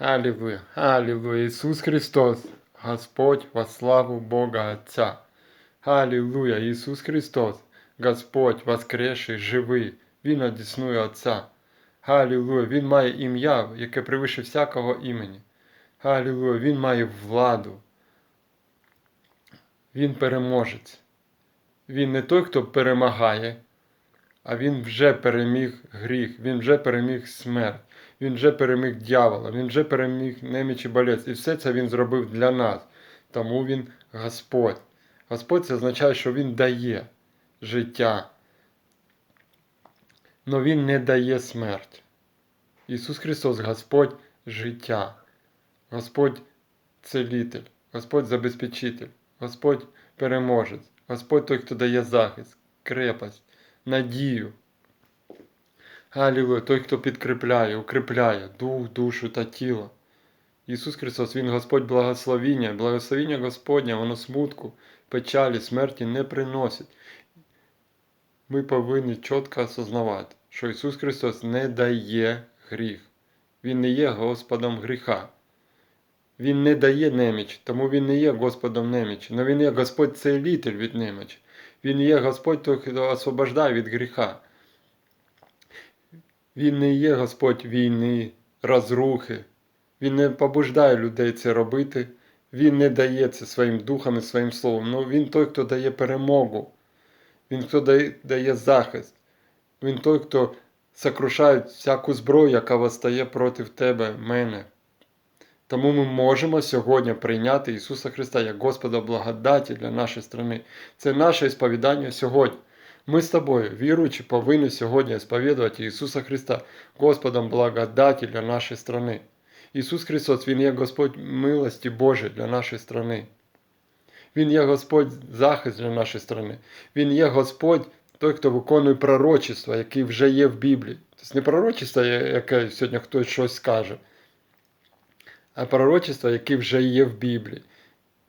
Аллилуйя, Аллилуйя. Ісус Христос, Господь во славу Бога Отця. Аллилуйя, Ісус Христос, Господь воскресший, живий, Він одіснує Отця. Аллилуйя, Він має ім'я, яке превише всякого імені. Аллилуйя, Він має владу. Він переможець. Він не той, хто перемагає, а він вже переміг гріх, він вже переміг смерть, він вже переміг дьявола, він вже переміг неміч і болець. І все це він зробив для нас. Тому він Господь. Господь це означає, що Він дає життя. Но Він не дає смерть. Ісус Христос Господь життя. Господь целитель, Господь забезпечитель, Господь переможець, Господь той, хто дає захист, крепость, надію. Алілуя, той, хто підкріпляє, укріпляє дух, душу та тіло. Ісус Христос, Він Господь благословіння, благословіння Господня, воно смутку, печалі, смерті не приносить. Ми повинні чітко осознавати, що Ісус Христос не дає гріх. Він не є Господом гріха. Він не дає неміч, тому Він не є Господом немічі, але Він є Господь целитель від немічі. Він є Господь той, хто освобождає від гріха. Він не є Господь війни, розрухи. Він не побуждає людей це робити. Він не дає це своїм духом і своїм словом. Ну, Він той, хто дає перемогу. Він хто дає, дає захист. Він той, хто сокрушає всяку зброю, яка восстає проти тебе, мене. Тому ми можемо сьогодні прийняти Ісуса Христа як Господа благодаті для нашої страни. Це наше сповідання сьогодні. Ми з тобою, віруючи, повинні сьогодні сповідувати Ісуса Христа Господом благодаті для нашої страни. Ісус Христос, Він є Господь милості Божої для нашої страни. Він є Господь захист для нашої страни. Він є Господь, той, хто виконує пророчество, яке вже є в Біблії. Тобто не пророчество, яке сьогодні хтось щось скаже, а пророчество, яке вже є в Біблії.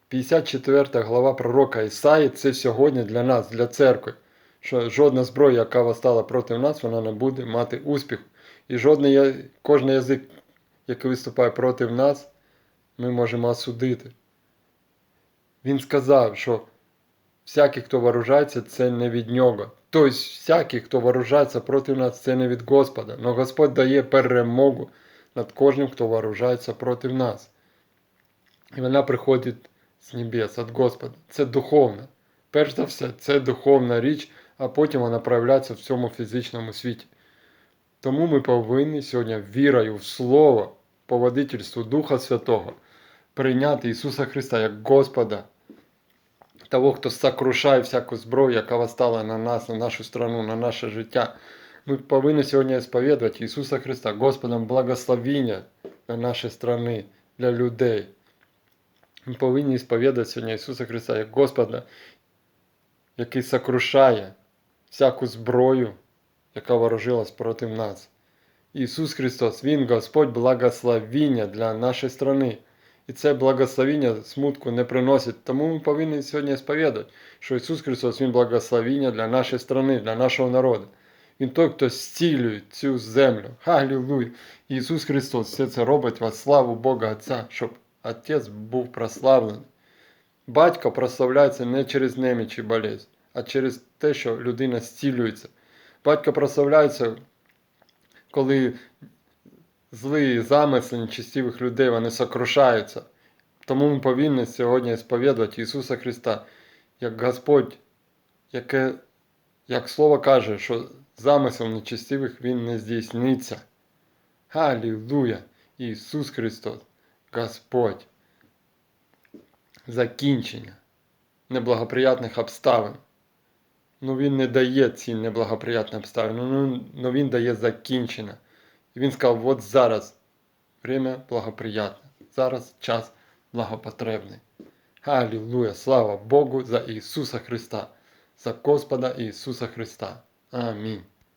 54 глава пророка Ісаї це сьогодні для нас, для церкви. Що жодна зброя, яка восстала проти нас, вона не буде мати успіху. І жодний, кожен язик, який виступає проти нас, ми можемо осудити. Він сказав, що всякий, хто вооружається, це не від нього. Тобто, всякий, хто вооружається проти нас, це не від Господа. Но Господь дає перемогу над кожним, хто вооружається проти нас. І вона приходить з небес, від Господа. Це духовно. Перш за все, це духовна річ, а потім вона проявляється в цьому фізичному світі. Тому ми повинні сьогодні вірою в Слово, по водительству Духа Святого, прийняти Ісуса Христа як Господа, того, хто сокрушає всяку зброю, яка восстала на нас, на нашу страну, на наше життя. Ми повинні сьогодні сповідувати Ісуса Христа, Господом благословіння для нашої страни, для людей. Ми повинні сповідати сьогодні Ісуса Христа як Господа, який сокрушає всяку зброю, яка ворожилась проти нас. Ісус Христос, Він Господь благословіння для нашої страни. І це благословіння смутку не приносить. Тому ми повинні сьогодні сповідати, що Ісус Христос Він благословіння для нашої страни, для нашого народу. Він той, хто зцілює цю землю. Аллилуйя! Ісус Христос все це робить во славу Бога Отця, щоб Отець був прославлений. Батько прославляється не через неміч болезнь, а через те, що людина зцілюється. Батько прославляється, коли злі замисли нечистивих людей вони сокрушаються. Тому ми повинні сьогодні сповідувати Ісуса Христа як Господь, яке, як Слово каже, що замисел нечистивих Він не здійсниться. Аллилуйя! Ісус Христос, Господь. Закінчення неблагоприятних обставин. Ну Він не дає ці неблагоприятні обставини, ну, ну Він дає закінчення. І він сказав, от зараз время благоприятне, зараз час благопотребний. Аллилуйя! Слава Богу за Ісуса Христа, за Господа Ісуса Христа. Амінь.